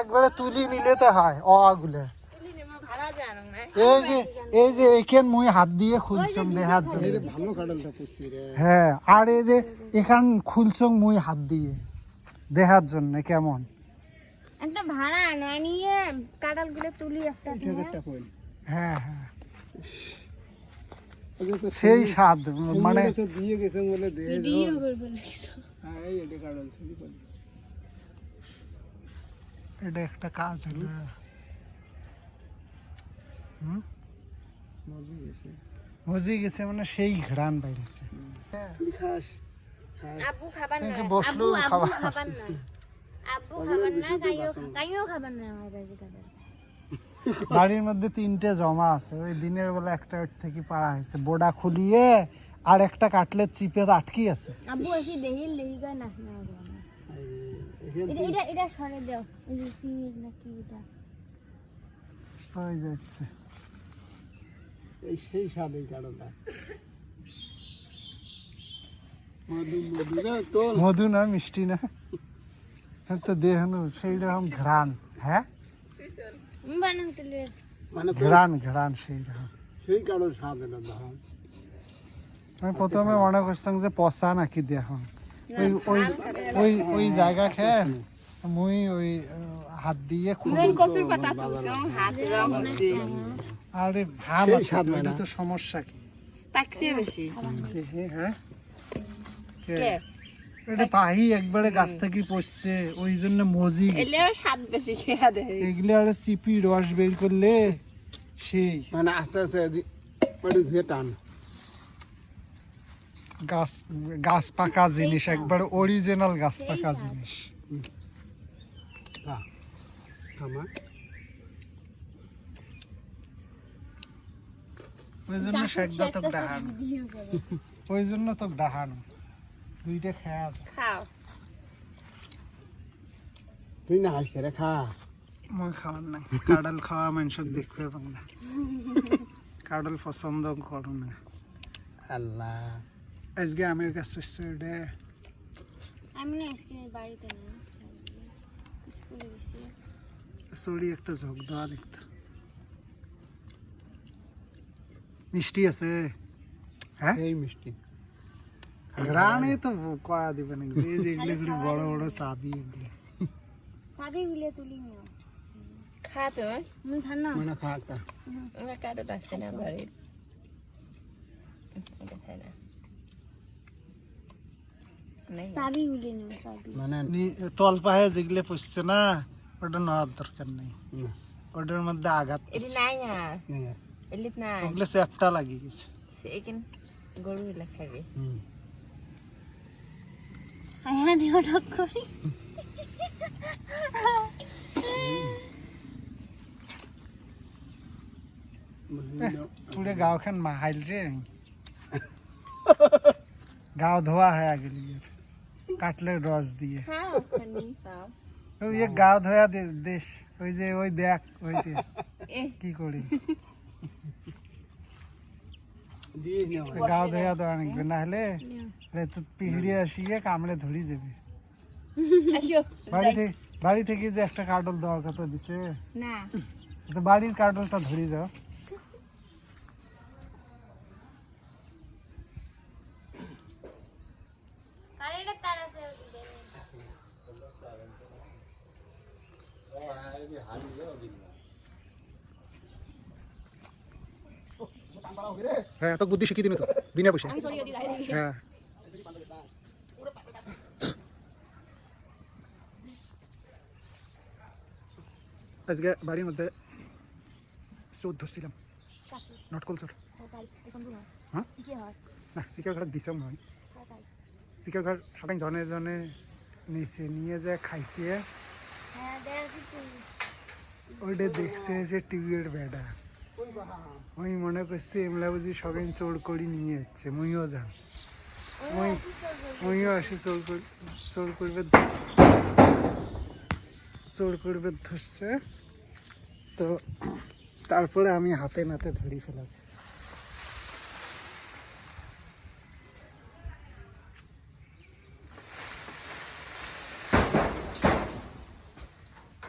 একবারে তুলি নিলে তো হয় অ গুলে তুলি নেমা ভাড়া জানো না এই যে এই যে এখান মুই হাত দিয়ে খুলছম দেহার জন্য। ভালো কাঁঠালটা পুষছি রে। হ্যাঁ আর এই যে এখান খুলছম মুই হাত দিয়ে দেহার জন্য কেমন? একটা ভাড়া না নিয়ে কাঁঠালগুলো তুলি একটা একটা কইল হ্যাঁ হ্যাঁ। সেই স্বাদ মানে তো দিয়ে গেছে বলে দে দিয়ে করব হ্যাঁ এই এটা কাঁঠাল ছিল এটা একটা কাজ হলো হুম। মজা গেছে। মজে গেছে মানে সেই ঘ্রাণ বাইরেছে। খাস খাস। আব্বু খাবার না আব্বু আব্বু খাবার। খাবার না আব্বু খাবার না তাইও তাইও খাবার না আমার কাছে কাঁঠাল বাড়ির মধ্যে তিনটে জমা আছে। ওই দিনের বেলা একটা ওর থেকে পাড়া হয়েছে। বোডা খুলিয়ে আর একটা কাটলেট চিপে আটকি আছে আব্বু এসে দেহিল দেহি গায় না এটা এটা এটা সরে দাও। এই যে সিমির নাকি এটা? হয়ে যাচ্ছে। এই সেই মধু মধু না মিষ্টি না। তো দেহনু সেই রকম ঘ্রাণ হ্যাঁ? মানে ঘ্রাণ ঘ্রাণ সেই রকম। সেই কাঁঠাল স্বাদ এটা আমি প্রথমে মনে করছিলাম যে পচা নাকি দেখুন ওই ওই ওই ওই জায়গা খেয়ে মুই ওই হাত দিয়ে কচুর পাতা তুলছো হাত আরে ভালো আছে স্বাদ তো সমস্যা কি? পাকছে বেশি। হ্যাঁ? কে? কে? এটা পাহি একবারে গাছ থেকে পড়ছে ওই জন্য মজি স্বাদ বেশি খেয়া দেয় এগুলো আর চিপি রস বের করলে সেই। মানে আস্তে আস্তে ধুয়ে টান। গাছ গাছ পাকা জিনিস একবার অরিজিনাল গাছ পাকা জিনিস। ওই জন্য সেদ্ধ তো ডাহানো। ওই জন্য তো ডাহানো। দুইটা খেয়া আছে। খাও। তুই না হাস করে খা। মই খাওয়ার নাই। কাডাল খাওয়া মানুষক দেখতে পাব না। কাডাল পছন্দ করো না। আল্লাহ। আজকে আমের গাছ হচ্ছে রে আমি না আজকে বাড়িতে না স্কুলে গেছি চড়ি একটা ঝোঁক দেওয়া দেখতো মিষ্টি আছে হ্যাঁ এই মিষ্টি গ্রানে তো কয়া দিবে না এই যে এগুলো এগুলো বড় বড় চাবি এগুলো ভাবি গুলে তুলি নিও খা তো তুমি খান না মানে খা একটা আমার কারোর আছে না বাড়ির ওটা খাই না নেই চাবি গুলে নিও চাবি মানে নি- তল পায়ে যেগুলো না ওটা নেওয়ার দরকার নেই। না, ওটার মধ্যে আঘাত নাই। এলিত নাই ওগুলো চ্যাপটা লাগিয়ে গেছে। সে এখান গরু হইলে খাবে। হ্যাঁ করি। পুরো গাঁওখান মাহাইল রে। গাও ধোয়া হয়ে গেলি। কাটলে রস দিয়ে। খানি ওই যে গাও ধোয়া দেশ ওই যে ওই দেখ ওই যে। কি করি। গাও ধোয়া দেওয়া নিবে না হলে রে তো পিহড়ি আসিয়ে কামড়ে ধরি যাবে। আসো বাড়ি থেকে বাড়ি থেকে যে একটা কার্ডল দেওয়ার কথা দিছে। না। তো বাড়ির কার্ডলটা ধরি যাও। হ্যাঁ তো বুদ্ধি শিখিয়ে দিবি তো বিনা পয়সা হ্যাঁ। আজকে বাড়ির মধ্যে চোর ধরছিলাম নটকল চোর সকাল হ্যাঁ? না শিকার ঘাট দিছাম নয়। সকাল শিকার ঘাট সবাই জনে জনে নিচে নিয়ে যে খাইছে। হ্যাঁ দেখ দেখছে যে টিভির বেড়া ওই মনে করছে এমলা বুঝি সবাই চোর করি নিয়ে যাচ্ছে। মুইও যান মুই মুইও আসি চোর চোর করবে। চোর করবে ধরছে। তো তারপরে আমি হাতে নাতে ধরি ফেলাছি।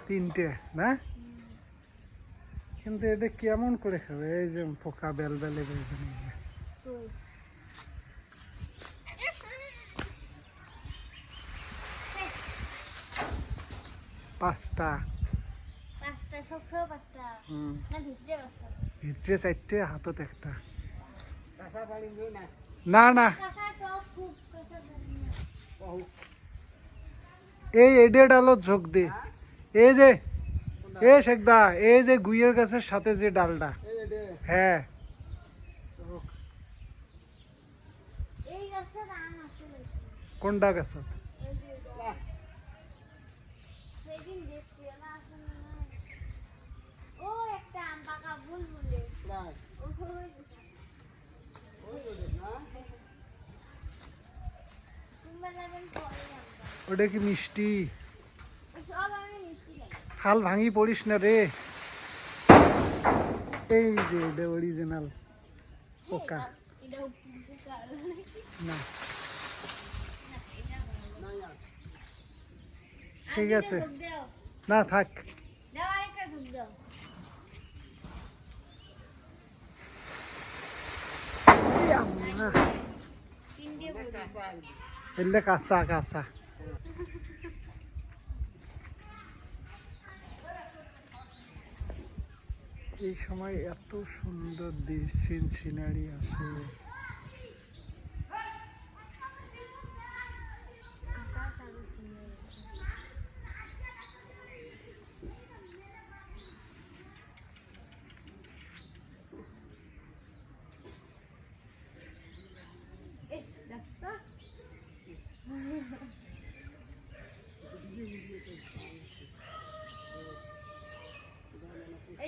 তিনটে না? কিন্তু এটা কেমন করে খাবে? এই যে পোকা বেল বেলে বেলে পাঁচটা ভিতরে চারটে হাতত একটা। না? না এই এডে ডালত ঝোঁক দে। এই যে এ শেখদা এই যে গুইয়ের গাছের সাথে যে ডালটা। হ্যাঁ। এই গাছটা আম আছে নাকি? কোনটা আমটা ওটা কি মিষ্টি সব আমি মিষ্টি লাগে হাল ভাঙি পড়িস না রে এই যে এটা অরিজিনাল পোকা এটা উপকার না না আর ঠিক আছে দাও না থাক দাও আরেকটা ঝুঁক দাও তিনটে পড়ে কাঁচা এলে কাঁচা এই সময় এত সুন্দর সিন সিনারি আসে আকাশ আরও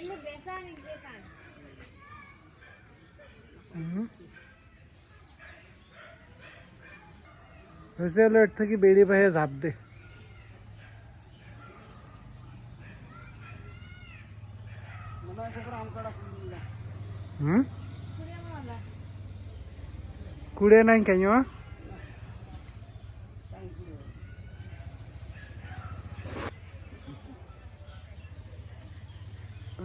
সুন্দর এই ডাক্তার এগুলো বেচা নিতে কান হুম। হয়েছে হলো এর থেকে বেরিয়ে পাইয়ে ঝাঁপ দে মনে হয় কোকরা আম কাটা ফুল না হুম পুরে মজা কুড়ে নাই কেন টাইম পুরো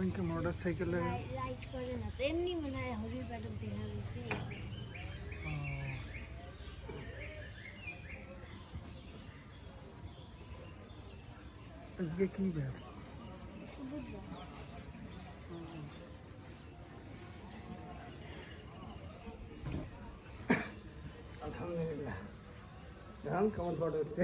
আমাকে মোটর সাইকেলে লাইট করে না তো এমনি মনে হয় হরির প্যাটক দেখা গেছে আজকে কি ব্যাপ বুঝলাম আলহামদুলিল্লাহ এখন কেমন ফটো উঠছে